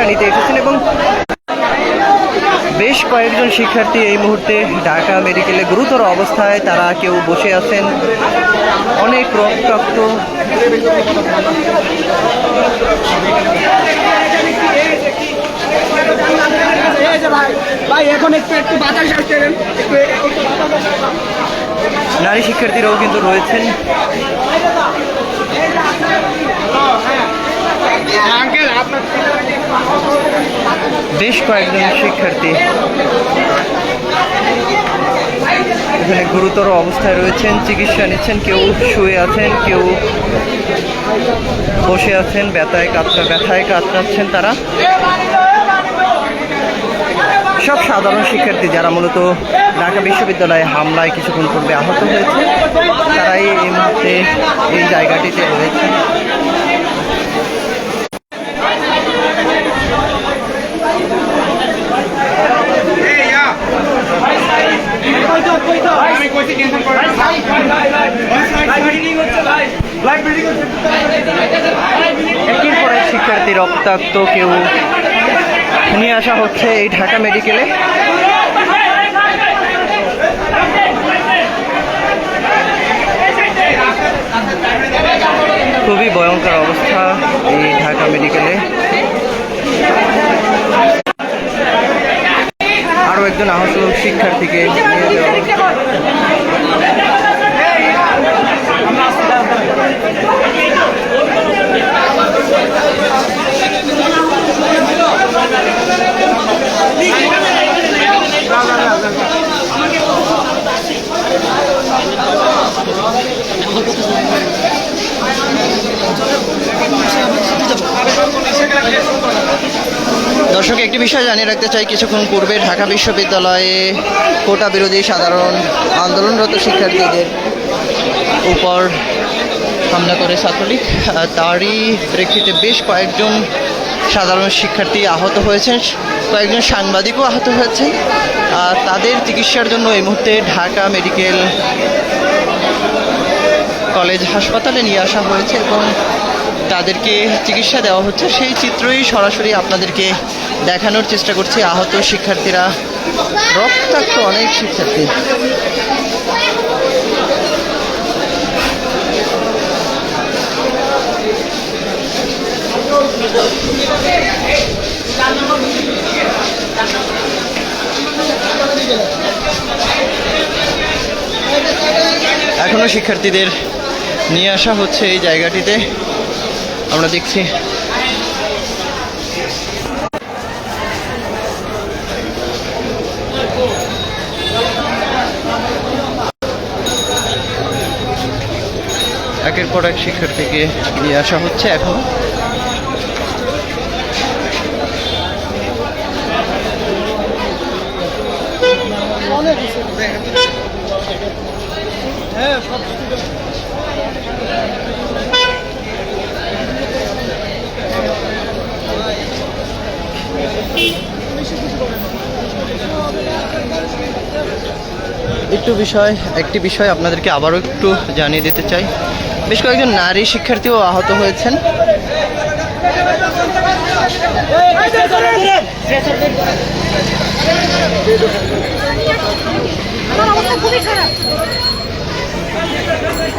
চিকিৎসা নিতে এসেছেন এবং বেশ কয়েকজন শিক্ষার্থী এই মুহূর্তে ঢাকা মেডিকেলে গুরুতর অবস্থায় তারা কেউ বসে আছেন। অনেক রক্তাক্ত ভাই এখন একটু একটু বাতাস আসছে একটু একটু বাতাস নারী শিক্ষার্থীরাও কিন্তু রয়েছেন। আঙ্কেল আপনার বেশ কয়েকজন শিক্ষার্থী এখানে গুরুতর অবস্থায় রয়েছেন, চিকিৎসা নিচ্ছেন, কেউ শুয়ে আছেন, কেউ বসে আছেন, ব্যথায় কাতরা ব্যথায় কাতরাচ্ছেন তারা। সব সাধারণ শিক্ষার্থী যারা মূলত ঢাকা বিশ্ববিদ্যালয়ে হামলায় কিছুক্ষণ পূর্বে আহত হয়েছে, তারাই এই মুহূর্তে এই জায়গাটিতে রয়েছেন। আমি পর শিক্ষার্থী রক্তাক্ত কেউ নিয়ে আসা হচ্ছে এই ঢাকা মেডিকেলে। খুবই ভয়ঙ্কর অবস্থা এই ঢাকা মেডিকেলে। আরও একজন আহত শিক্ষার্থীকে নিয়ে দর্শক, একটি বিষয় জানিয়ে রাখতে চাই, কিছুক্ষণ পূর্বে ঢাকা বিশ্ববিদ্যালয়ে কোটা বিরোধী সাধারণ আন্দোলনরত শিক্ষার্থীদের উপর হামলা করে ছাত্রলীগ। তারই প্রেক্ষিতে বেশ কয়েকজন সাধারণ শিক্ষার্থী আহত হয়েছেন, কয়েকজন সাংবাদিকও আহত হয়েছেন। তাদের চিকিৎসার জন্য এই মুহূর্তে ঢাকা মেডিকেল কলেজ হাসপাতালে নিয়ে আসা হয়েছে এবং তাদেরকে চিকিৎসা দেওয়া হচ্ছে। সেই চিত্রই সরাসরি আপনাদেরকে দেখানোর চেষ্টা করছি। আহত শিক্ষার্থীরা রক্তাক্ত অনেক শিক্ষার্থী। এখনও শিক্ষার্থীদের নিয়ে আসা হচ্ছে এই জায়গাটিতে। আমরা দেখছি একের পর এক শিক্ষার্থীকে নিয়ে আসা হচ্ছে এখন। একটু বিষয়, একটি বিষয় আপনাদেরকে আবারও একটু জানিয়ে দিতে চাই। বেশ কয়েকজন নারী শিক্ষার্থীও আহত হয়েছেন। খুবই খারাপ।